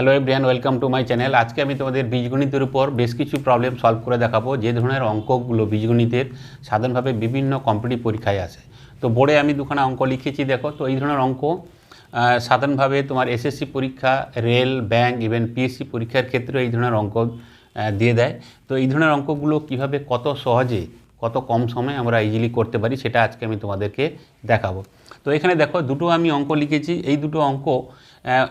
Hello everyone welcome to my channel আজকে আমি তোমাদের বীজগণিতের উপর বেশ কিছু প্রবলেম সলভ করে দেখাবো। যে ধরনের অঙ্কগুলো বীজগণিতের সাধারণভাবে বিভিন্ন কম্পিটিভ পরীক্ষায় আসে। তো বোর্ডে আমি দুখানা অঙ্ক লিখেছি, দেখো। তো এই ধরনের অঙ্ক সাধারণভাবে তোমার এসএসসি পরীক্ষা রেল ব্যাংক ইভেন পিএসসি পরীক্ষার ক্ষেত্রে এই ধরনের অঙ্ক দিয়ে দেয়। তো এই ধরনের অঙ্কগুলো কীভাবে কত সহজে, কত কম সময়ে আমরা ইজিলি করতে পারি, সেটা আজকে আমি তোমাদেরকে দেখাবো। তো এখানে দেখো, দুটো আমি অঙ্ক লিখেছি। এই দুটো অঙ্ক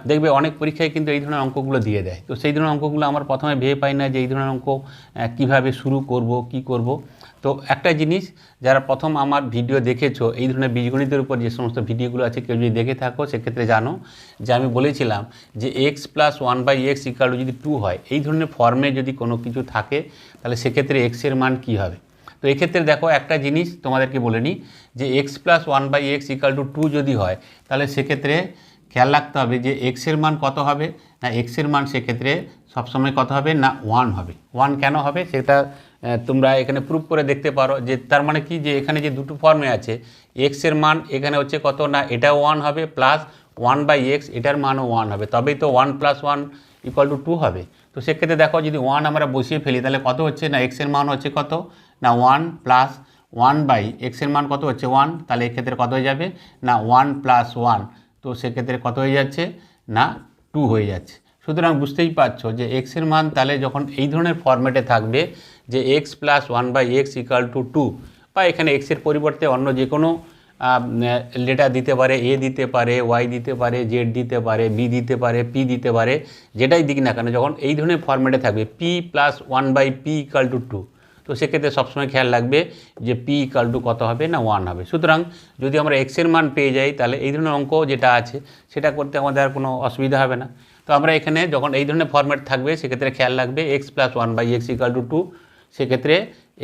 দেখবে অনেক পরীক্ষায় কিন্তু এই ধরনের অঙ্কগুলো দিয়ে দেয়। তো সেই ধরনের অঙ্কগুলো আমার প্রথমে ভেবে পাই না যে এই ধরনের অঙ্ক কীভাবে শুরু করব, কি করব। তো একটা জিনিস, যারা প্রথম আমার ভিডিও দেখেছ, এই ধরনের বীজগণিতের উপর যে সমস্ত ভিডিওগুলো আছে, কেউ যদি দেখে থাকো, সেক্ষেত্রে জানো যে আমি বলেছিলাম যে X plus one by X equal two two হয়, এই ধরনের ফর্মে যদি কোনো কিছু থাকে, তাহলে সেক্ষেত্রে এক্সের মান কী হবে? তো এক্ষেত্রে দেখো একটা জিনিস তোমাদেরকে বলে নিই যে X plus one by X equal to two যদি হয়, তাহলে সেক্ষেত্রে খেয়াল রাখতে হবে যে এক্সের মান কত হবে, না এক্সের মান সেক্ষেত্রে সবসময় কত হবে, না ওয়ান হবে। ওয়ান কেন হবে সেটা তোমরা এখানে প্রুভ করে দেখতে পারো যে তার মানে কি যে এখানে যে দুটো ফর্মে আছে এক্সের মান এখানে হচ্ছে কত, না এটা ওয়ান হবে প্লাস ওয়ান বাই এক্স এটার মানও ওয়ান হবে। তবেই তো one plus one equal to two হবে। তো সেক্ষেত্রে দেখো যদি ওয়ান আমরা বসিয়ে ফেলি, তাহলে কত হচ্ছে, না এক্সের মান হচ্ছে কত, না ওয়ান প্লাস ওয়ান বাই এক্সের মান কত হচ্ছে ওয়ান তাহলে এক্ষেত্রে কত হয়ে যাবে, না ওয়ান প্লাস ওয়ান তো সেক্ষেত্রে কত হয়ে যাচ্ছে? না টু হয়ে যাচ্ছে। সুতরাং বুঝতেই পারছ যে এক্সের মান তাহলে যখন এই ধরনের ফরম্যাটে থাকবে যে X plus one by X equal to two বা এখানে এক্সের পরিবর্তে অন্য যে কোনো লেটার দিতে পারে এ দিতে পারে ওয়াই দিতে পারে জেড দিতে পারে বি দিতে পারে পি দিতে পারে, যেটাই দিক না কেন, যখন এই ধরনের ফরম্যাটে থাকবে P plus one by P equal to two তো সেক্ষেত্রে সবসময় খেয়াল রাখবে যে পি ইকাল টু কত হবে না ওয়ান হবে। সুতরাং যদি আমরা এক্সের মান পেয়ে যাই, তাহলে এই ধরনের অঙ্ক যেটা আছে, সেটা করতে আমাদের আর কোনো অসুবিধা হবে না। তো আমরা এখানে যখন এই ধরনের ফর্ম্যাট থাকবে, সেক্ষেত্রে খেয়াল রাখবে X plus one by X equal to two সেক্ষেত্রে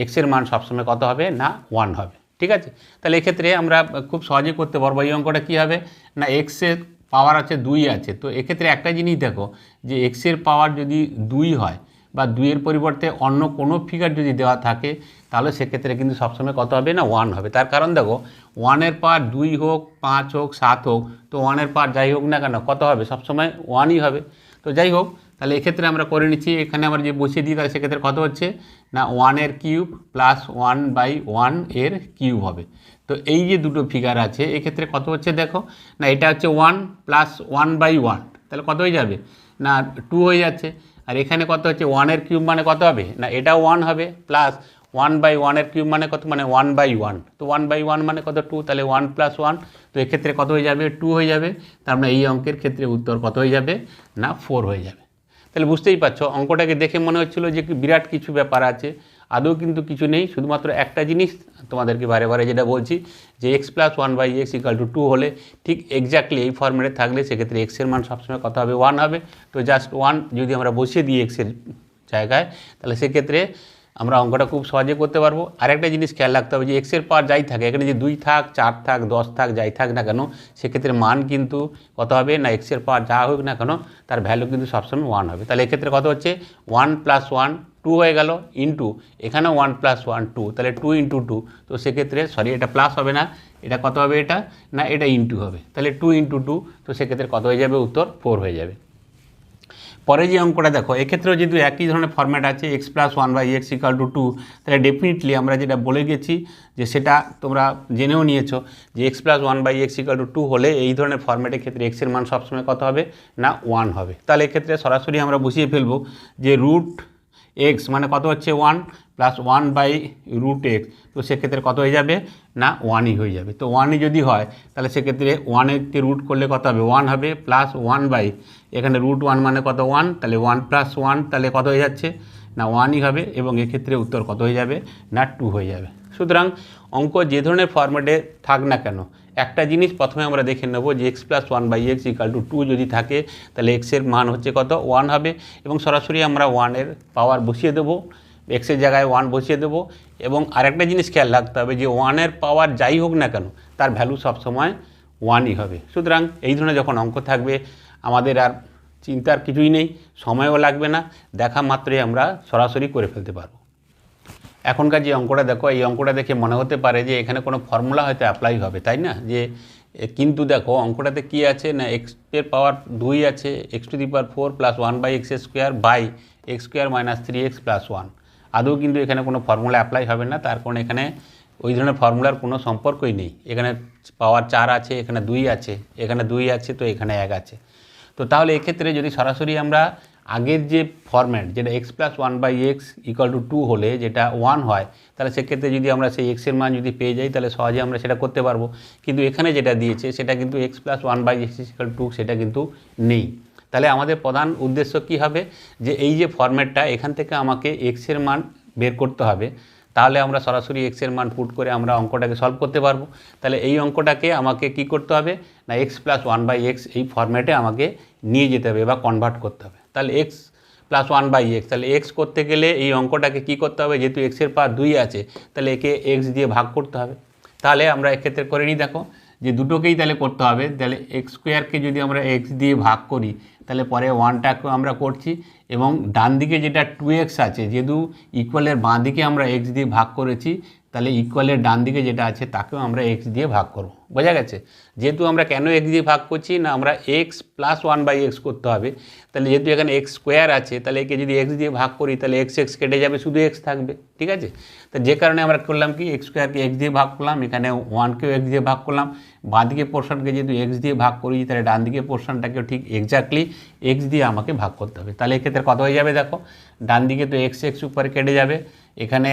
এক্সের মান সবসময় কত হবে না ওয়ান হবে। ঠিক আছে? তাহলে এক্ষেত্রে আমরা খুব সহজে করতে পারব এই অঙ্কটা কী হবে? না এক্সের পাওয়ার আছে দুই আছে। তো এক্ষেত্রে একটা জিনিস দেখো, যে এক্সের পাওয়ার যদি দুই হয় বা দুইয়ের পরিবর্তে অন্য কোনো ফিগার যদি দেওয়া থাকে, তাহলে সেক্ষেত্রে কিন্তু সবসময় কত হবে না? ওয়ান হবে। তার কারণ দেখো ওয়ানের পার দুই হোক, পাঁচ হোক, সাত হোক, তো ওয়ানের পার যাই হোক না কেন, কত হবে? সবসময় ওয়ানই হবে। তো যাই হোক, তাহলে এক্ষেত্রে আমরা করে নিচ্ছি, এখানে আমরা যে বসিয়ে দিই, তাহলে সেক্ষেত্রে কত হচ্ছে? না ওয়ানের কিউব প্লাস ওয়ান বাই ওয়ানের কিউব হবে। তো এই যে দুটো ফিগার আছে, এক্ষেত্রে কত হচ্ছে দেখো? না, এটা হচ্ছে one plus one by one তাহলে কত হয়ে যাবে? না টু হয়ে যাচ্ছে। আর এখানে কত হচ্ছে ওয়ানের কিউব মানে কত হবে? না, এটা ওয়ান হবে প্লাস ওয়ান বাই ওয়ানের কিউব মানে কত? মানে ওয়ান বাই ওয়ান তো ওয়ান বাই ওয়ান মানে কত? টু তাহলে ওয়ান প্লাস ওয়ান তো এক্ষেত্রে কত হয়ে যাবে? টু হয়ে যাবে। তার মানে এই অঙ্কের ক্ষেত্রে উত্তর কত হয়ে যাবে? না ফোর হয়ে যাবে। তাহলে বুঝতেই পারছ, অঙ্কটাকে দেখে মনে হচ্ছিল যে বিরাট কিছু ব্যাপার আছে। আদৌ কিন্তু কিছু নেই, শুধুমাত্র একটা জিনিস তোমাদেরকে বারে বারে যেটা বলছি, যে X plus one by X equal to two হলে ঠিক এক্স্যাক্টলি এই ফর্মেটে থাকলে সেক্ষেত্রে এক্সের মান সবসময় কত হবে? ওয়ান হবে। তো জাস্ট ওয়ান যদি আমরা বসিয়ে দিই এক্সের জায়গায়, তাহলে সেক্ষেত্রে আমরা অঙ্কটা খুব সহজে করতে পারব। আরেকটা জিনিস খেয়াল রাখতে হবে যে এক্সের পার যাই থাকে, এখানে যে দুই থাক, চার থাক, দশ থাক, যাই থাক না কেন, সেক্ষেত্রে মান কিন্তু কত হবে? না এক্সের পার যা হোক না কেন, তার ভ্যালু কিন্তু সবসময় ওয়ান হবে। তাহলে এক্ষেত্রে কত হচ্ছে? ওয়ান প্লাস ওয়ান টু হয়ে গেল ইন্টু এখানেও ওয়ান প্লাস ওয়ান টু তাহলে টু ইন্টু টু তো সেক্ষেত্রে সরি এটা প্লাস হবে না, এটা কত হবে এটা? না, এটা ইন্টু হবে, তাহলে টু ইন্টু টু তো সেক্ষেত্রে কত হয়ে যাবে? উত্তর ফোর হয়ে যাবে। পরে যে অঙ্কটা দেখো, এক্ষেত্রেও যেহেতু একই ধরনের ফর্ম্যাট আছে X plus one by X equal to two তাহলে ডেফিনেটলি আমরা যেটা বলে গেছি, যে সেটা তোমরা জেনেও নিয়েছো, যে x plus one by x equal to two হলে এই ধরনের ফর্ম্যাটের ক্ষেত্রে এক্সের মান সবসময় কত হবে? না ওয়ান হবে। তাহলে এক্ষেত্রে সরাসরি আমরা বুঝিয়ে ফেলব যে রুট এক্স মানে কত হচ্ছে one plus one by root x তো সেক্ষেত্রে কত হয়ে যাবে? না ওয়ানই হয়ে যাবে। তো ওয়ানই যদি হয়, তাহলে সেক্ষেত্রে ওয়ানেরকে রুট করলে কত হবে? ওয়ান হবে প্লাস ওয়ান বাই এখানে রুট ওয়ান মানে কত? ওয়ান তাহলে ওয়ান প্লাস ওয়ান তাহলে কত হয়ে যাচ্ছে? না ওয়ানই হবে এবং এক্ষেত্রে উত্তর কত হয়ে যাবে? না টু হয়ে যাবে। সুতরাং অঙ্ক যে ধরনের ফর্ম্যাটে থাক না কেন একটা জিনিস প্রথমে আমরা দেখে নেব যে x plus one by x equal to two যদি থাকে, তাহলে এক্সের মান হচ্ছে কত? ওয়ান হবে। এবং সরাসরি আমরা ওয়ানের পাওয়ার বসিয়ে দেবো। এক্সের জায়গায় ওয়ান বসিয়ে দেবো। এবং আরেকটা জিনিস খেয়াল রাখতে হবে যে ওয়ানের পাওয়ার যাই হোক না কেন, তার ভ্যালু সবসময় ওয়ানই হবে। সুতরাং এই ধরনের যখন অঙ্ক থাকবে, আমাদের আর চিন্তার কিছুই নেই, সময়ও লাগবে না। দেখা মাত্রই আমরা সরাসরি করে ফেলতে পারব। এখনকার যে অঙ্কটা, দেখো, এই অঙ্কটা দেখে মনে হতে পারে যে এখানে কোনো ফর্মুলা হয়তো অ্যাপ্লাই হবে, তাই না? যে কিন্তু দেখো, অঙ্কটাতে কি আছে না এক্সের পাওয়ার দুই আছে x to the power four plus one by x square by x square minus three x plus one আদৌ কিন্তু এখানে কোনো ফর্মুলা অ্যাপ্লাই হবে না, তার কারণ এখানে ওই ধরনের ফর্মুলার কোনো সম্পর্কই নেই। এখানে পাওয়ার চার আছে, এখানে দুই আছে, এখানে দুই আছে, তো এখানে এক আছে। তো তাহলে এক্ষেত্রে যদি সরাসরি আমরা আগের যে ফরম্যাট যেটা x plus one by x equal to two হলে যেটা ওয়ান হয়, তাহলে সেক্ষেত্রে যদি আমরা সেই এক্সের মান যদি পেয়ে যাই, তাহলে সহজে আমরা সেটা করতে পারব। কিন্তু এখানে যেটা দিয়েছে, সেটা কিন্তু x plus one by x equal to সেটা কিন্তু নেই। তাহলে আমাদের প্রধান উদ্দেশ্য কি হবে? যে এই যে ফরম্যাটটা এখান থেকে আমাকে এক্সের মান বের করতে হবে। তাহলে আমরা সরাসরি এক্সের মান পুট করে আমরা অঙ্কটাকে সলভ করতে পারব। তাহলে এই অঙ্কটাকে আমাকে কি করতে হবে? না x plus one by x এই ফরম্যাটে আমাকে নিয়ে যেতে হবে বা কনভার্ট করতে হবে। তাহলে x plus one by x তাহলে এক্স করতে গেলে এই অঙ্কটাকে কি করতে হবে? যেহেতু এক্সের পার দুই আছে, তাহলে একে এক্স দিয়ে ভাগ করতে হবে। তাহলে আমরা এক্ষেত্রে করে নিই, দেখো, যে দুটোকেই তাহলে করতে হবে। তাহলে এক্স স্কোয়ারকে যদি আমরা এক্স দিয়ে ভাগ করি, তাহলে পরে ওয়ানটাকেও আমরা করছি এবং ডান দিকে যেটা টু এক্স আছে, যেহেতু ইকুয়ালের বাঁ দিকে আমরা এক্স দিয়ে ভাগ করেছি তাহলে ইকুয়ালের ডান দিকে যেটা আছে তাকেও আমরা এক্স দিয়ে ভাগ করব। বোঝা গেছে? যেহেতু আমরা কেন এক্স দিয়ে ভাগ করছি না, আমরা x plus one by x করতে হবে, তাহলে যেহেতু এখানে এক্স স্কোয়ার আছে, তাহলে একে যদি এক্স দিয়ে ভাগ করি, তাহলে এক্স এক্স কেটে যাবে, শুধু এক্স থাকবে, ঠিক আছে? তো যে কারণে আমরা করলাম কি এক্স স্কোয়ারকে এক্স দিয়ে ভাগ করলাম, এখানে ওয়ানকেও এক্স দিয়ে ভাগ করলাম বাঁদিকে পোর্শনকে যেহেতু এক্স দিয়ে ভাগ করি তাহলে ডান দিকে পোর্শনটাকেও ঠিক এক্স্যাক্টলি এক্স দিয়ে আমাকে ভাগ করতে হবে। তাহলে এক্ষেত্রে কত হয়ে যাবে দেখো? ডান দিকে তো এক্স এক্স উপরে কেটে যাবে এখানে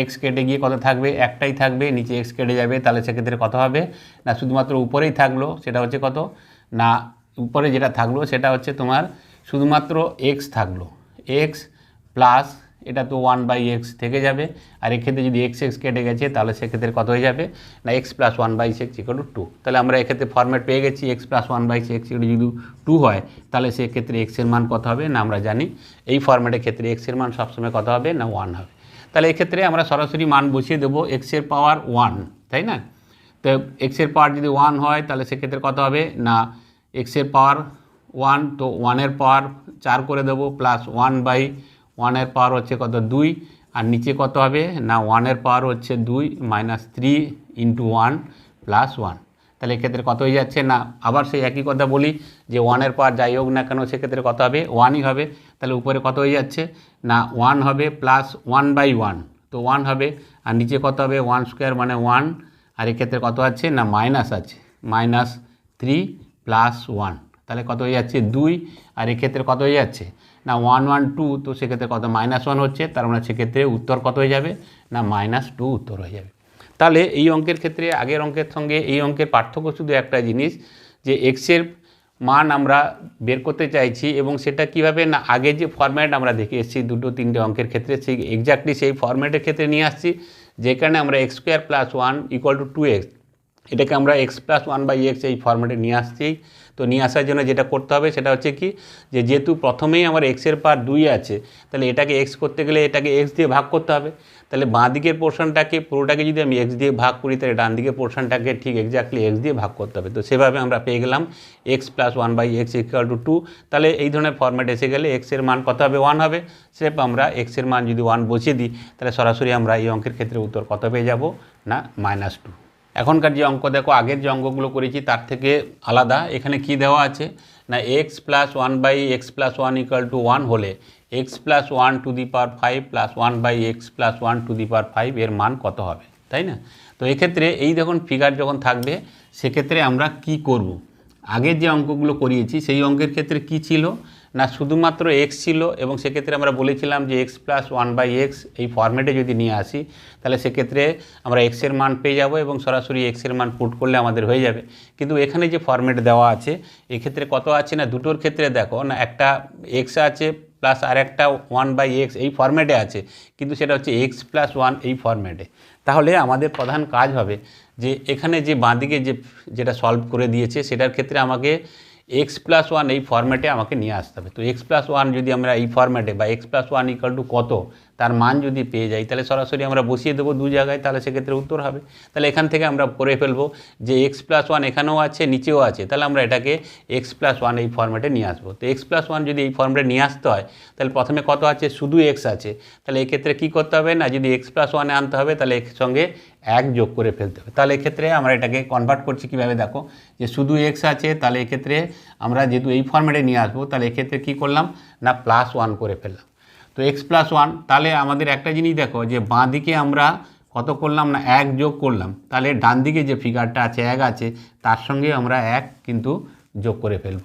এক্স কেটে গিয়ে কত থাকবে? একটাই থাকবে, নিচে এক্স কেটে যাবে, তাহলে সেক্ষেত্রে কত হবে? না, শুধুমাত্র উপরেই থাকল, সেটা হচ্ছে কত? না, উপরে যেটা থাকল, সেটা হচ্ছে তোমার শুধুমাত্র এক্স থাকল। এক্স প্লাস এটা তো ওয়ান বাই এক্স থেকে যাবে। আর এক্ষেত্রে যদি এক্স এক্স কেটে গেছে, তাহলে সেক্ষেত্রে কত হয়ে যাবে? না x plus one by six equal to তাহলে আমরা এক্ষেত্রে ফর্ম্যাট পেয়ে গেছি x plus one by x যদি টু হয়, তাহলে সেক্ষেত্রে এক্সের মান কত হবে? না, আমরা জানি। এই ফর্ম্যাটের ক্ষেত্রে এক্সের মান সবসময় কত হবে? না ওয়ান হবে। তাহলে এক্ষেত্রে আমরা সরাসরি মান বসিয়ে দেবো এক্সের পাওয়ার ওয়ান তাই না? তো এক্সের পাওয়ার যদি ওয়ান হয়, তাহলে সেক্ষেত্রে কত হবে? না এক্সের পাওয়ার ওয়ান তো ওয়ানের পাওয়ার চার করে দেবো প্লাস ওয়ান বাই ওয়ানের পাওয়ার হচ্ছে কত? দুই। আর নিচে কত হবে? না ওয়ানের পাওয়ার হচ্ছে দুই minus three into one plus one তাহলে এক্ষেত্রে কত হয়ে যাচ্ছে? না, আবার সেই একই কথা বলি যে ওয়ানের পাওয়ার যাই হোক না কেন সেক্ষেত্রে কত হবে? ওয়ানই হবে। তাহলে উপরে কত হয়ে যাচ্ছে? না ওয়ান হবে প্লাস ওয়ান বাই ওয়ান তো ওয়ান হবে, আর নিচে কত হবে? ওয়ান স্কোয়ার মানে ওয়ান আর এক্ষেত্রে কত আছে? না মাইনাস আছে। মাইনাস থ্রি প্লাস ওয়ান তাহলে কত হয়ে যাচ্ছে? দুই। আর এক্ষেত্রে কত হয়ে যাচ্ছে? না ওয়ান ওয়ান টু তো সেক্ষেত্রে কত? মাইনাস ওয়ান হচ্ছে। তার মানে সেক্ষেত্রে উত্তর কত হয়ে যাবে? না মাইনাস টু উত্তর হয়ে যাবে। তাহলে এই অঙ্কের ক্ষেত্রে আগের অঙ্কের সঙ্গে এই অঙ্কের পার্থক্য শুধু একটা জিনিস যে এক্সের মান আমরা বের করতে চাইছি এবং সেটা কীভাবে না, আগে যে ফরম্যাট আমরা দেখে এসেছি দুটো তিনটে অঙ্কের ক্ষেত্রে, সেই এক্স্যাক্টলি সেই ফরম্যাটের ক্ষেত্রে নিয়ে আসছি, যেখানে আমরা x square plus one equal to two x এটাকে আমরা x plus one by x এই ফর্মেটে নিয়ে আসছি। তো নিয়ে আসার জন্য যেটা করতে হবে সেটা হচ্ছে কি, যে যেহেতু প্রথমেই আমার এক্সের পার দুই আছে, তাহলে এটাকে এক্স করতে গেলে এটাকে এক্স দিয়ে ভাগ করতে হবে। তাহলে বাঁ দিকের পোর্শনটাকে পুরোটাকে যদি আমি এক্স দিয়ে ভাগ করি, তাহলে ডান দিকের পোর্শনটাকে ঠিক এক্স্যাক্টলি এক্স দিয়ে ভাগ করতে হবে। তো সেভাবে আমরা পেয়ে গেলাম x plus one by x equal to two তাহলে এই ধরনের ফর্ম্যাট এসে গেলে এক্সের মান কত হবে? ওয়ান হবে। সেপ আমরা এক্সের মান যদি ওয়ান বসিয়ে দিই, তাহলে সরাসরি আমরা এই অঙ্কের ক্ষেত্রে উত্তর কত পেয়ে যাব? না মাইনাস টু এখনকার যে অঙ্ক, দেখো আগের যে অঙ্কগুলো করেছি, তার থেকে আলাদা। এখানে কি দেওয়া আছে? না x plus one by x plus one equal to one হলে x plus one to the power five plus one by x plus one to the power five এর মান কত হবে, তাই না? তো এক্ষেত্রে এই যখন ফিগার যখন থাকবে, সেক্ষেত্রে আমরা কি করব। আগের যে অঙ্কগুলো করিয়েছি, সেই অঙ্কের ক্ষেত্রে কি ছিল? না, শুধুমাত্র এক্স ছিল এবং সেক্ষেত্রে আমরা বলেছিলাম যে x plus one by x এই ফর্মেটে যদি নিয়ে আসি, তাহলে সেক্ষেত্রে আমরা এক্সের মান পেয়ে যাব এবং সরাসরি এক্সের মান পুট করলে আমাদের হয়ে যাবে। কিন্তু এখানে যে ফর্মেট দেওয়া আছে, এক্ষেত্রে কত আছে না? দুটোর ক্ষেত্রে দেখো না, একটা এক্স আছে প্লাস আর একটা ওয়ান বাই এক্স এই ফর্ম্যাটে আছে, কিন্তু সেটা হচ্ছে এক্স প্লাস ওয়ান এই ফর্ম্যাটে তাহলে আমাদের প্রধান কাজ হবে যে এখানে যে বাঁদিকে যে যেটা সলভ করে দিয়েছে, সেটার ক্ষেত্রে আমাকে এক্স প্লাস ওয়ান এই ফর্ম্যাটে আমাকে নিয়ে আসতে হবে। তো এক্স প্লাস ওয়ান যদি আমরা এই ফর্ম্যাটে বা x plus one equal to কত তার মান যদি পেয়ে যাই, তাহলে সরাসরি আমরা বসিয়ে দেবো দু জায়গায়, তাহলে সেক্ষেত্রে উত্তর হবে। তাহলে এখান থেকে আমরা করে ফেলব যে এক্স প্লাস ওয়ান এখানেও আছে, নিচেও আছে। তাহলে আমরা এটাকে এক্স প্লাস ওয়ান এই ফর্ম্যাটে নিয়ে আসব। তো এক্স প্লাস ওয়ান যদি এই ফর্ম্যাটে নিয়ে আসতে হয়, তাহলে প্রথমে কত আছে? শুধু এক্স আছে। তাহলে এক্ষেত্রে কী করতে হবে না, যদি এক্স প্লাস ওয়ানে আনতে হবে, তাহলে এর সঙ্গে এক যোগ করে ফেলতে হবে। তাহলে এক্ষেত্রে আমরা এটাকে কনভার্ট করছি কীভাবে দেখো? যে শুধু এক্স আছে, তাহলে এক্ষেত্রে আমরা যেহেতু এই ফর্ম্যাটে নিয়ে আসব, তাহলে এক্ষেত্রে কী করলাম? না প্লাস ওয়ান করে ফেললাম। তো এক্স প্লাস ওয়ান তাহলে আমাদের একটা জিনিস দেখো, যে বাঁ দিকে আমরা কত করলাম না, এক যোগ করলাম। তাহলে ডান দিকে যে ফিগারটা আছে, এক আছে, তার সঙ্গে আমরা এক কিন্তু যোগ করে ফেলব।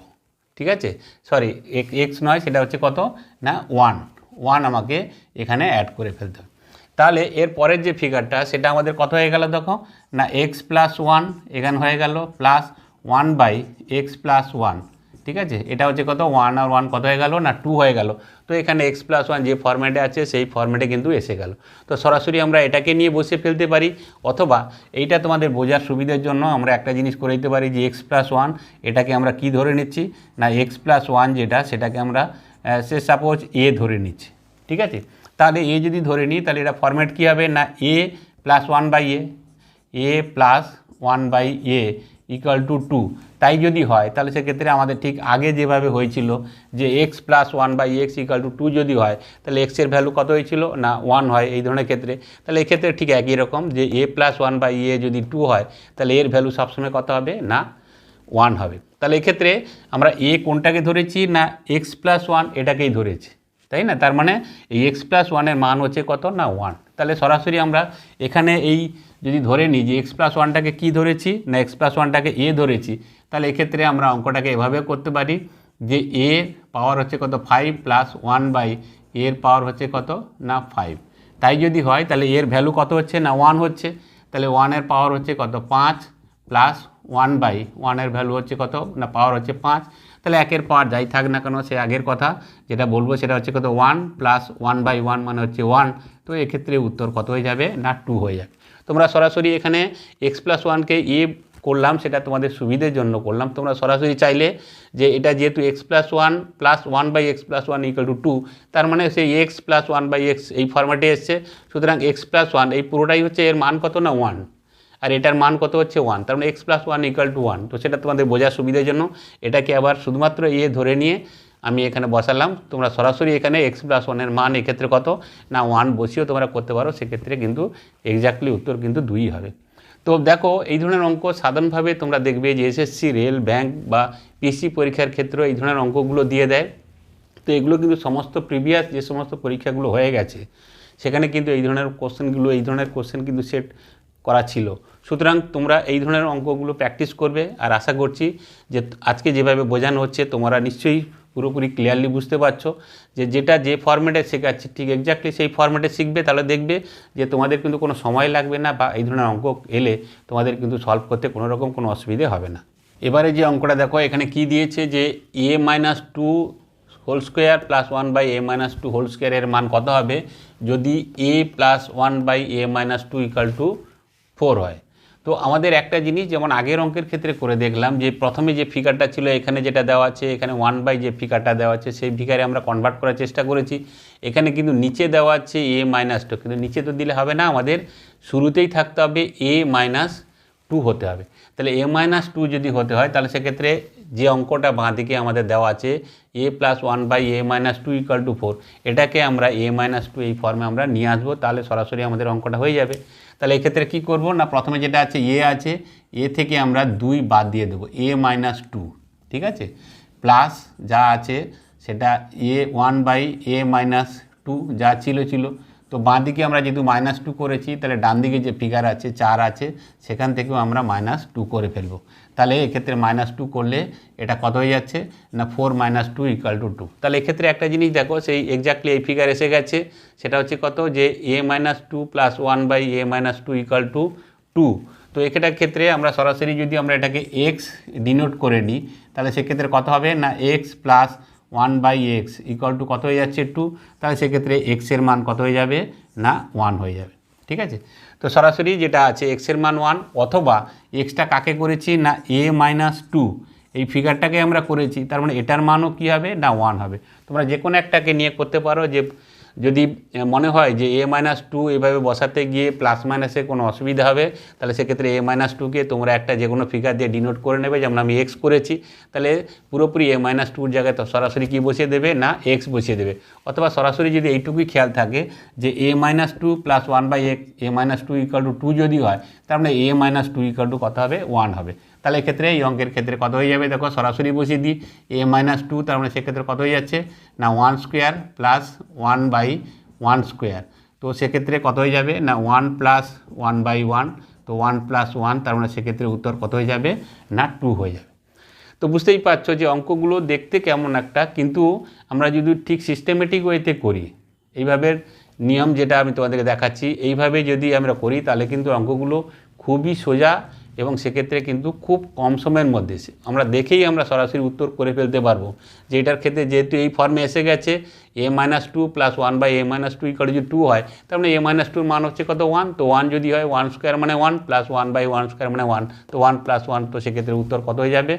ঠিক আছে? সরি এক্স নয়, সেটা হচ্ছে কত? না ওয়ান ওয়ান আমাকে এখানে অ্যাড করে ফেলতে হবে। তাহলে এর পরের যে ফিগারটা সেটা আমাদের কত হয়ে গেল দেখো? না এক্স প্লাস ওয়ান এখানে হয়ে গেল plus one by x plus one ঠিক আছে? এটা হচ্ছে কত? ওয়ান আর ওয়ান কত হয়ে গেল না টু হয়ে গেল? তো এখানে এক্স প্লাস ওয়ান যে ফর্ম্যাটে আছে, সেই ফর্ম্যাটে কিন্তু এসে গেল। তো সরাসরি আমরা এটাকে নিয়ে বসে ফেলতে পারি, অথবা এইটা তোমাদের বোঝার সুবিধার জন্য আমরা একটা জিনিস করে দিতে পারি যে এক্স প্লাস ওয়ান এটাকে আমরা কি ধরে নিচ্ছি? না এক্স প্লাস ওয়ান যেটা, সেটাকে আমরা সে সাপোজ এ ধরে নিচ্ছি। ঠিক আছে? তাহলে এ যদি ধরে নিই, তাহলে এটা ফর্ম্যাট কী হবে? না a plus one by a a plus one by a equal to two তাই যদি হয়, তাহলে সেক্ষেত্রে আমাদের ঠিক আগে যেভাবে হয়েছিল, যে x plus one by x equal to two যদি হয়, তাহলে এক্সের ভ্যালু কত হয়েছিল? না ওয়ান হয় এই ধরনের ক্ষেত্রে। তাহলে এক্ষেত্রে ঠিক একই রকম, যে a plus one by a যদি টু হয়, তাহলে এর ভ্যালু সবসময় কত হবে? না ওয়ান হবে। তাহলে এক্ষেত্রে আমরা এ কোনটাকে ধরেছি? না এক্স প্লাস ওয়ান এটাকেই ধরেছি। তাই না? তার মানে এই এক্স প্লাস ওয়ানের মান হচ্ছে কত? না ওয়ান তাহলে সরাসরি আমরা এখানে এই যদি ধরে নিই যে এক্স প্লাস ওয়ানটাকে কী ধরেছি না এক্স প্লাস ওয়ানটাকে এ ধরেছি, তাহলে এক্ষেত্রে আমরা অঙ্কটাকে এভাবে করতে পারি যে এ পাওয়ার হচ্ছে কত ফাইভ প্লাস ওয়ান বাই এর পাওয়ার হচ্ছে কত না ফাইভ তাই যদি হয়, তাহলে এর ভ্যালু কত হচ্ছে না ওয়ান হচ্ছে? তাহলে ওয়ানের পাওয়ার হচ্ছে কত পাঁচ প্লাস ওয়ান বাই ওয়ানের ভ্যালু হচ্ছে কত না পাওয়ার হচ্ছে পাঁচ। তাহলে একের পাওয়ার যাই থাক না কেন, সে আগের কথা, যেটা বলব সেটা হচ্ছে কত one plus one by one মানে হচ্ছে ওয়ান তো এক্ষেত্রে উত্তর কত হয়ে যাবে? না টু হয়ে যাবে। তোমরা সরাসরি এখানে এক্স প্লাস ওয়ানকে এ করলাম, সেটা তোমাদের সুবিধের জন্য করলাম। তোমরা সরাসরি চাইলে যে এটা যেহেতু x plus one plus one by x plus one equal to two তার মানে সেই x plus one by x এই ফর্ম্যাটে এসছে। সুতরাং এক্স প্লাস ওয়ান এই পুরোটাই হচ্ছে এর মান কত না ওয়ান আর এটার মান কত হচ্ছে ওয়ান তার মানে x plus one equal to one তো সেটা তোমাদের বোঝার সুবিধার জন্য এটাকে আবার শুধুমাত্র এ ধরে নিয়ে আমি এখানে বসালাম, তোমরা সরাসরি এখানে এক্স প্লাস ওয়ানের মান এক্ষেত্রে কত? না ওয়ান বসিয়েও তোমরা করতে পারো, সেক্ষেত্রে কিন্তু এক্স্যাক্টলি উত্তর কিন্তু দুই হবে। তো দেখো, এই ধরনের অঙ্ক সাধারণভাবে তোমরা দেখবে যে এসএসসি রেল ব্যাংক বা পিসি পরীক্ষার ক্ষেত্রেও এই ধরনের অঙ্কগুলো দিয়ে দেয়। তো এগুলো কিন্তু সমস্ত প্রিভিয়াস যে সমস্ত পরীক্ষাগুলো হয়ে গেছে, সেখানে কিন্তু এই ধরনের কোশ্চেনগুলো, এই ধরনের কোশ্চেন কিন্তু সেট করা ছিল। সুতরাং তোমরা এই ধরনের অঙ্কগুলো প্র্যাকটিস করবে, আর আশা করছি যে আজকে যেভাবে বোঝানো হচ্ছে, তোমরা নিশ্চয়ই পুরোপুরি ক্লিয়ারলি বুঝতে পারছ যে যেটা যে ফর্ম্যাটে শেখাচ্ছে, ঠিক এক্স্যাক্টলি সেই ফর্ম্যাটে শিখবে, তাহলে দেখবে যে তোমাদের কিন্তু কোনো সময় লাগবে না বা এই ধরনের অঙ্ক এলে তোমাদের কিন্তু সলভ করতে কোনো রকম কোনো অসুবিধে হবে না। এবারে যে অঙ্কটা দেখো, এখানে কি দিয়েছে যে a minus two whole square plus one by a minus two whole স্কোয়ারের মান কত হবে? যদি a plus one by a minus two equal to four হয়। তো আমাদের একটা জিনিস যেমন আগের অঙ্কের ক্ষেত্রে করে দেখলাম যে প্রথমে যে ফিগারটা ছিল, এখানে যেটা দেওয়া আছে, এখানে ওয়ান বাই যে ফিগারটা দেওয়া আছে, সেই ফিগারে আমরা কনভার্ট করার চেষ্টা করেছি। এখানে কিন্তু নিচে দেওয়া আছে এ মাইনাস টু কিন্তু নিচে তো দিলে হবে না, আমাদের শুরুতেই থাকতে হবে এ মাইনাস টু হতে হবে। তাহলে এ মাইনাস টু যদি হতে হয়, তাহলে সেক্ষেত্রে যে অঙ্কটা বাঁ দিকে আমাদের দেওয়া আছে a plus one by a minus two equal to four এটাকে আমরা এ মাইনাস টু এই ফর্মে আমরা নিয়ে আসব, তাহলে সরাসরি আমাদের অঙ্কটা হয়ে যাবে। তাহলে এক্ষেত্রে কি করব না, প্রথমে যেটা আছে এ আছে, এ থেকে আমরা দুই বাদ দিয়ে দেবো, এ মাইনাস টু, ঠিক আছে? প্লাস যা আছে সেটা a one by a minus two যা ছিল ছিল। তো বাঁ দিকে আমরা যেহেতু মাইনাস টু করেছি, তাহলে ডান দিকে যে ফিগার আছে, চার আছে, সেখান থেকেও আমরা মাইনাস টু করে ফেলব। তাহলে এক্ষেত্রে মাইনাস টু করলে এটা কত হয়ে যাচ্ছে? না four minus two equal to two তাহলে এক্ষেত্রে একটা জিনিস দেখো, সেই এক্স্যাক্টলি এই ফিগার এসে গেছে। সেটা হচ্ছে কত? যে a minus two plus one by a minus two equal to two তো এটার ক্ষেত্রে আমরা সরাসরি যদি আমরা এটাকে এক্স ডিনোট করে নিই, তাহলে সেক্ষেত্রে কত হবে? না x plus one by x equal to কত হয়ে যাচ্ছে টু তাহলে সেক্ষেত্রে এক্সের মান কত হয়ে যাবে? না ওয়ান হয়ে যাবে। ঠিক আছে? তো সরাসরি যেটা আছে এক্সের মান ওয়ান অথবা এক্সটা কাকে করেছি না এ মাইনাস টু এই ফিগারটাকে আমরা করেছি, তার মানে এটার মানও কী হবে না ওয়ান হবে। তোমরা যে কোনো একটাকে নিয়ে করতে পারো যে যদি মনে হয় যে এ মাইনাস টু এভাবে বসাতে গিয়ে প্লাস মাইনাসে কোনো অসুবিধা হবে, তাহলে সেক্ষেত্রে এ মাইনাস টুকে তোমরা একটা যে কোনো ফিগার দিয়ে ডিনোট করে নেবে, যেমন আমি এক্স করেছি, তাহলে পুরোপুরি এ মাইনাস টুর জায়গায় তো সরাসরি কী বসিয়ে দেবে না এক্স বসিয়ে দেবে? অথবা সরাসরি যদি এইটুকুই খেয়াল থাকে যে a minus two plus one by x a minus two equal to two যদি হয়, তার মানে a minus two equal to কত হবে? ওয়ান হবে। তাহলে এক্ষেত্রে এই অঙ্কের ক্ষেত্রে কত হয়ে যাবে? দেখো, সরাসরি বসিয়ে দিই। এ মাইনাস টু তার মানে সেক্ষেত্রে কত হয়ে যাচ্ছে? না one square plus one by one square তো সেক্ষেত্রে কত হয়ে যাবে? না one plus one by one তো ওয়ান প্লাস ওয়ান তার মানে সেক্ষেত্রে উত্তর কত হয়ে যাবে? না টু হয়ে যাবে। তো বুঝতেই পারছ যে অঙ্কগুলো দেখতে কেমন একটা, কিন্তু আমরা যদি ঠিক সিস্টেমেটিক ওয়েতে করি, এইভাবে নিয়ম যেটা আমি তোমাদেরকে দেখাচ্ছি, এইভাবে যদি আমরা করি, তাহলে কিন্তু অঙ্কগুলো খুবই সোজা এবং সেক্ষেত্রে কিন্তু খুব কম সময়ের মধ্যে আমরা দেখেই আমরা সরাসরি উত্তর করে ফেলতে পারব যে এটার ক্ষেত্রে যেহেতু এই ফর্মে এসে গেছে a minus two plus one by a minus two equal যদি টু হয়, তার মানে এ মাইনাস টুর মান হচ্ছে কত ওয়ান তো ওয়ান যদি হয় ওয়ান স্কোয়ার মানে one plus one by one square মানে ওয়ান তো ওয়ান প্লাস ওয়ান তো সেক্ষেত্রে উত্তর কত হয়ে যাবে?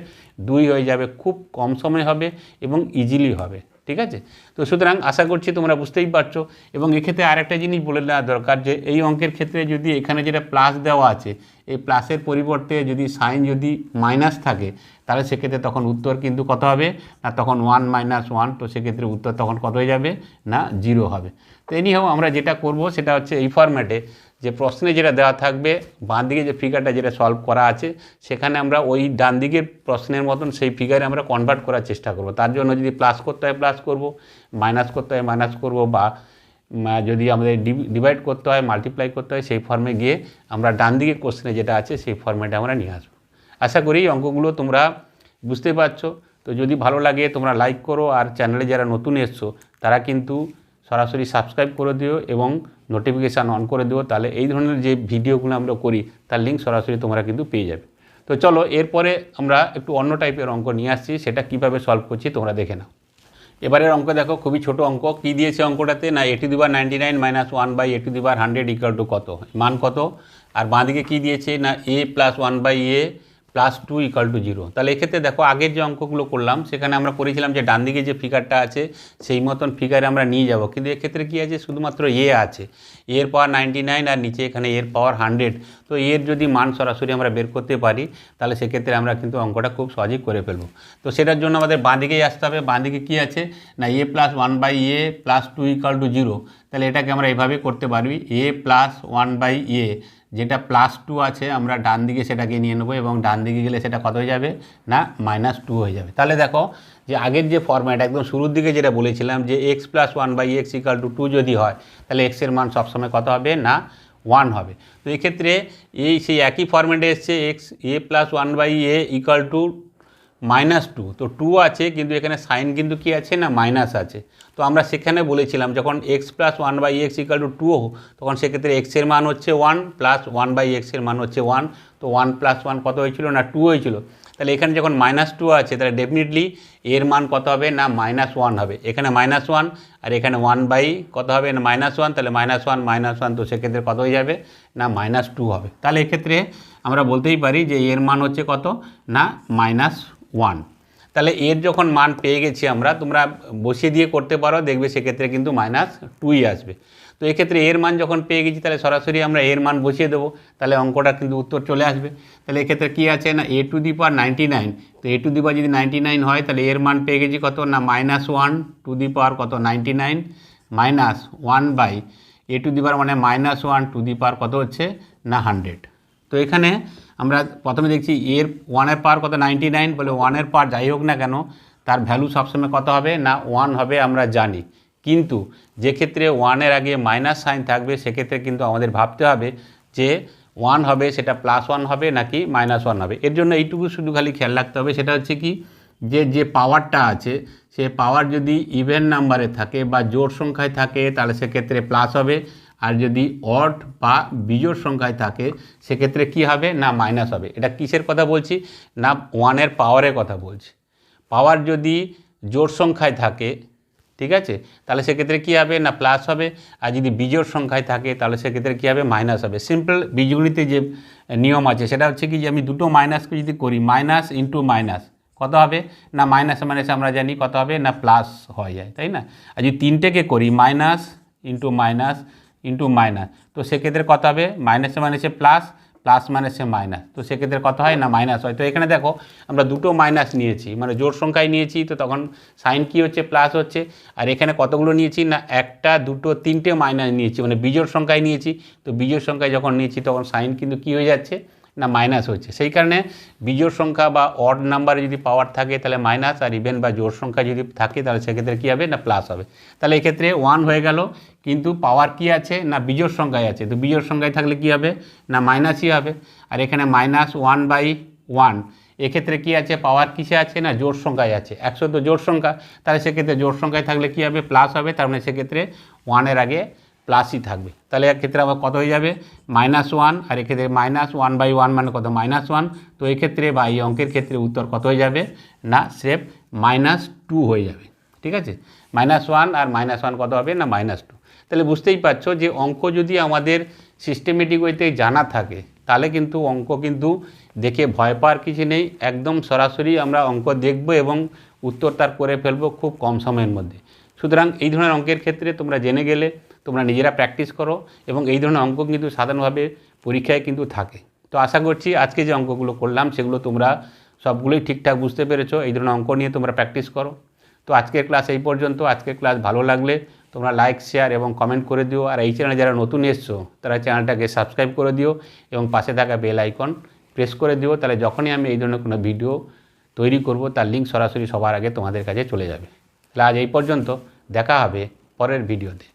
দুই হয়ে যাবে, খুব কম সময় হবে এবং ইজিলি হবে। ঠিক আছে? তো সুতরাং আশা করছি তোমরা বুঝতেই পারছ। এবং এক্ষেত্রে আরেকটা জিনিস বলে দেওয়া দরকার যে, এই অঙ্কের ক্ষেত্রে যদি এখানে যেটা প্লাস দেওয়া আছে, এই প্লাসের পরিবর্তে যদি সাইন যদি মাইনাস থাকে, তাহলে সেক্ষেত্রে তখন উত্তর কিন্তু কত হবে? না, তখন ওয়ান মাইনাস ওয়ান তো সেক্ষেত্রে উত্তর তখন কত হয়ে যাবে? না জিরো হবে। তো এনিহাও আমরা যেটা করব সেটা হচ্ছে এই ফরম্যাটে যে প্রশ্নে যেটা দেওয়া থাকবে বাঁ দিকে যে ফিগারটা যেটা সলভ করা আছে, সেখানে আমরা ওই ডান দিকের প্রশ্নের মতন সেই ফিগারে আমরা কনভার্ট করার চেষ্টা করব। তার জন্য যদি প্লাস করতে হয় প্লাস করব মাইনাস করতে হয় মাইনাস করব বা যদি আমাদের ডিভাইড করতে হয় মাল্টিপ্লাই করতে হয়, সেই ফর্মে গিয়ে আমরা ডান দিকে কোশ্চেনে যেটা আছে, সেই ফর্মেটে আমরা নিয়ে আসব। আশা করি অঙ্কগুলো তোমরা বুঝতে পারছ। তো যদি ভালো লাগে তোমরা লাইক করো, আর চ্যানেলে যারা নতুন এসছো, তারা কিন্তু সরাসরি সাবস্ক্রাইব করে দিও এবং নোটিফিকেশান অন করে দিও, তাহলে এই ধরনের যে ভিডিওগুলো আমরা করি, তার লিঙ্ক সরাসরি তোমরা কিন্তু পেয়ে যাবে। তো চলো, এরপরে আমরা একটু অন্য টাইপের অঙ্ক নিয়ে আসছি, সেটা কীভাবে সলভ করছি তোমরা দেখে নাও। এবারের অঙ্ক দেখো, খুবই ছোট অঙ্ক, কি দিয়েছে অঙ্কটাতে? না এটি দুবার ninety nine minus one by এটি দুবার হান্ড্রেড ইকাল টু কত? মান কত? আর বাঁদিকে কী দিয়েছে? না a plus one by a plus two equal to zero তাহলে এক্ষেত্রে দেখো, আগের যে অঙ্কগুলো করলাম, সেখানে আমরা করেছিলাম যে ডান দিকে যে ফিগারটা আছে, সেই মতন ফিগারে আমরা নিয়ে যাব। কিন্তু এক্ষেত্রে কী আছে? শুধুমাত্র এ আছে। এর পাওয়ার নাইনটি নাইন আর নিচে এখানে এর পাওয়ার হান্ড্রেড তো এর যদি মান সরাসরি আমরা বের করতে পারি, তাহলে সেক্ষেত্রে আমরা কিন্তু অঙ্কটা খুব সহজেই করে ফেলব। তো সেটার জন্য আমাদের বাঁ দিকেই আসতে হবে। বাঁ দিকে কী আছে? না a plus one by a plus two equal to zero তাহলে এটাকে আমরা এভাবে করতে পারবি। A plus one by a যেটা প্লাস টু আছে, আমরা ডান দিকে সেটাকে নিয়ে নেব এবং ডান দিকে গেলে সেটা কত হয়ে যাবে? না মাইনাস টু হয়ে যাবে। তাহলে দেখো যে আগের যে ফর্ম্যাট একদম শুরুর দিকে যেটা বলেছিলাম যে x plus one by x equal to two যদি হয়, তাহলে এক্সের মান সবসময় কত হবে? না ওয়ান হবে। তো এক্ষেত্রে এই সেই একই ফর্ম্যাটে এসছে x a plus one by a equal to minus two. তো টু আছে, কিন্তু এখানে সাইন কিন্তু কি আছে না মাইনাস আছে? তো আমরা সেখানে বলেছিলাম, যখন x plus one by x equal to two তখন সেক্ষেত্রে এক্সের মান হচ্ছে ওয়ান প্লাস ওয়ান বাই এক্সের মান হচ্ছে ওয়ান তো ওয়ান প্লাস ওয়ান কত হয়েছিল না টু হয়েছিল? তাহলে এখানে যখন মাইনাস টু আছে, তাহলে ডেফিনেটলি এর মান কত হবে না মাইনাস ওয়ান হবে? এখানে মাইনাস ওয়ান আর এখানে ওয়ান বাই কত হবে না মাইনাস ওয়ান তাহলে মাইনাস ওয়ান মাইনাস ওয়ান তো সেক্ষেত্রে কত হয়ে যাবে না মাইনাস টু হবে? তাহলে এক্ষেত্রে আমরা বলতেই পারি যে এর মান হচ্ছে কত? না মাইনাস ওয়ান তাহলে এর যখন মান পেয়ে গেছি আমরা, তোমরা বসিয়ে দিয়ে করতে পারো, দেখবে সেক্ষেত্রে কিন্তু মাইনাস টুই আসবে। তো এক্ষেত্রে এর মান যখন পেয়ে গেছি, তাহলে সরাসরি আমরা এর মান বসিয়ে দেবো। তাহলে অঙ্কটা কিন্তু উত্তর চলে আসবে। তাহলে এক্ষেত্রে কী আছে না? A to the power ninety nine তো এ টু দি পাওয়ার যদি নাইনটি নাইন হয়, তাহলে এর মান পেয়ে গেছি কত না? Minus one to the power কত? Ninety nine minus one by a to the power মানে minus one to the power কত হচ্ছে? না হান্ড্রেড তো এখানে আমরা প্রথমে দেখছি এর ওয়ানের পাওয়ার কত? নাইনটি নাইন বলে ওয়ানের পাওয়ার যাই হোক না কেন, তার ভ্যালু সবসময় কত হবে? না ওয়ান হবে আমরা জানি। কিন্তু যে ক্ষেত্রে ওয়ানের আগে মাইনাস সাইন থাকবে, সেক্ষেত্রে কিন্তু আমাদের ভাবতে হবে যে ওয়ান হবে, সেটা প্লাস ওয়ান হবে নাকি মাইনাস ওয়ান হবে। এর জন্য এইটুকু শুধু খালি খেয়াল রাখতে হবে, সেটা হচ্ছে কি? যে যে পাওয়ারটা আছে, সে পাওয়ার যদি ইভেন নাম্বারে থাকে বা জোর সংখ্যায় থাকে, তাহলে সেক্ষেত্রে প্লাস হবে। আর যদি অড বা বিজোড় সংখ্যায় থাকে, সেক্ষেত্রে কি হবে? না মাইনাস হবে। এটা কিসের কথা বলছি? না ওয়ানের পাওয়ারের কথা বলছি। পাওয়ার যদি জোড় সংখ্যায় থাকে, ঠিক আছে? তাহলে সেক্ষেত্রে কী হবে? না প্লাস হবে। আর যদি বিজোড় সংখ্যায় থাকে, তাহলে সেক্ষেত্রে কী হবে? মাইনাস হবে। সিম্পল বীজগণিতে যে নিয়ম আছে, সেটা হচ্ছে কি যে আমি দুটো মাইনাসকে যদি করি মাইনাস ইন্টু মাইনাস কত হবে? না মাইনাস মাইনাস আমরা জানি কত হবে? না প্লাস হয়ে যায়, তাই না? আর যদি তিনটেকে করি minus into minus into minus তো সেক্ষেত্রে কত হবে? মাইনাসে মাইনাসে প্লাস প্লাস মাইনাসে মাইনাস তো সেক্ষেত্রে কত হয়? না মাইনাস হয়। তো এখানে দেখো, আমরা দুটো মাইনাস নিয়েছি। মানে জোর সংখ্যায় নিয়েছি, তো তখন সাইন কি হচ্ছে? প্লাস হচ্ছে। আর এখানে কতগুলো নিয়েছি? না, একটা, দুটো, তিনটে মাইনাস নিয়েছি। মানে বিজোর সংখ্যায় নিয়েছি। তো বিজোর সংখ্যায় যখন নিয়েছি, তখন সাইন কিন্তু কী হয়ে যাচ্ছে? না মাইনাস হচ্ছে। সেই কারণে বিজোড় সংখ্যা বা অড নাম্বারে যদি পাওয়ার থাকে, তাহলে মাইনাস আর ইভেন বা জোড় সংখ্যা যদি থাকে, তাহলে সেক্ষেত্রে কী হবে? না প্লাস হবে। তাহলে এক্ষেত্রে ওয়ান হয়ে গেল, কিন্তু পাওয়ার কি আছে? না বিজোড় সংখ্যায় আছে। তো বিজোড় সংখ্যায় থাকলে কি হবে? না মাইনাসই হবে। আর এখানে মাইনাস ওয়ান বাই ওয়ান এক্ষেত্রে কি আছে? পাওয়ার কিসে আছে? না জোড় সংখ্যায় আছে। একশো তো জোড় সংখ্যা। তাহলে সেক্ষেত্রে জোড় সংখ্যায় থাকলে কি হবে? প্লাস হবে। তার মানে সেক্ষেত্রে ওয়ানের আগে প্লাসই থাকবে। তাহলে এক্ষেত্রে আবার কত হয়ে যাবে? মাইনাস ওয়ান আর এক্ষেত্রে মাইনাস ওয়ান বাই ওয়ান মানে কত? মাইনাস ওয়ান তো এক্ষেত্রে বা এই অঙ্কের ক্ষেত্রে উত্তর কত হয়ে যাবে? না সেফ মাইনাস টু হয়ে যাবে। ঠিক আছে? মাইনাস ওয়ান আর মাইনাস ওয়ান কত হবে? না মাইনাস টু তাহলে বুঝতেই পারছ যে অঙ্ক যদি আমাদের সিস্টেমেটিক ওয়েতে জানা থাকে, তাহলে কিন্তু অঙ্ক কিন্তু দেখে ভয় পাওয়ার কিছু নেই। একদম সরাসরি আমরা অঙ্ক দেখব এবং উত্তর তার করে ফেলব খুব কম সময়ের মধ্যে। সুতরাং এই ধরনের অঙ্কের ক্ষেত্রে তোমরা জেনে গেলে তোমরা নিজেরা প্র্যাকটিস করো এবং এই ধরনের অঙ্ক কিন্তু সাধারণভাবে পরীক্ষায় কিন্তু থাকে। তো আশা করছি আজকে যে অঙ্কগুলো করলাম সেগুলো তোমরা সবগুলোই ঠিকঠাক বুঝতে পেরেছ। এই ধরনের অঙ্ক নিয়ে তোমরা প্র্যাকটিস করো। তো আজকের ক্লাস এই পর্যন্ত। আজকের ক্লাস ভালো লাগলে তোমরা লাইক শেয়ার এবং কমেন্ট করে দিও। আর এই চ্যানেলে যারা নতুন এসছো, তারা চ্যানেলটাকে সাবস্ক্রাইব করে দিও এবং পাশে থাকা বেল আইকন প্রেস করে দিও। তাহলে যখনই আমি এই ধরনের কোনো ভিডিও তৈরি করব, তার লিঙ্ক সরাসরি সবার আগে তোমাদের কাছে চলে যাবে। আজ এই পর্যন্ত। দেখা হবে পরের ভিডিওতে